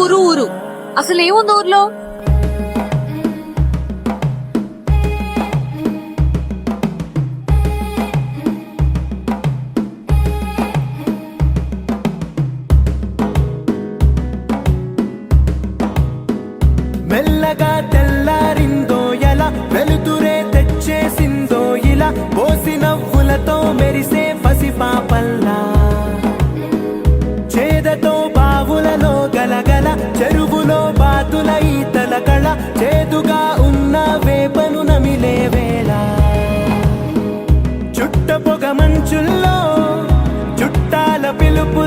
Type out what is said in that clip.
ఊరు ఊరు. అసలు ఏముంది ఊర్లో? మెల్లగా తెల్లారిందో ఎలా వెలుతురే తెచ్చేసిందో ఇలా పోసిన పిలుపు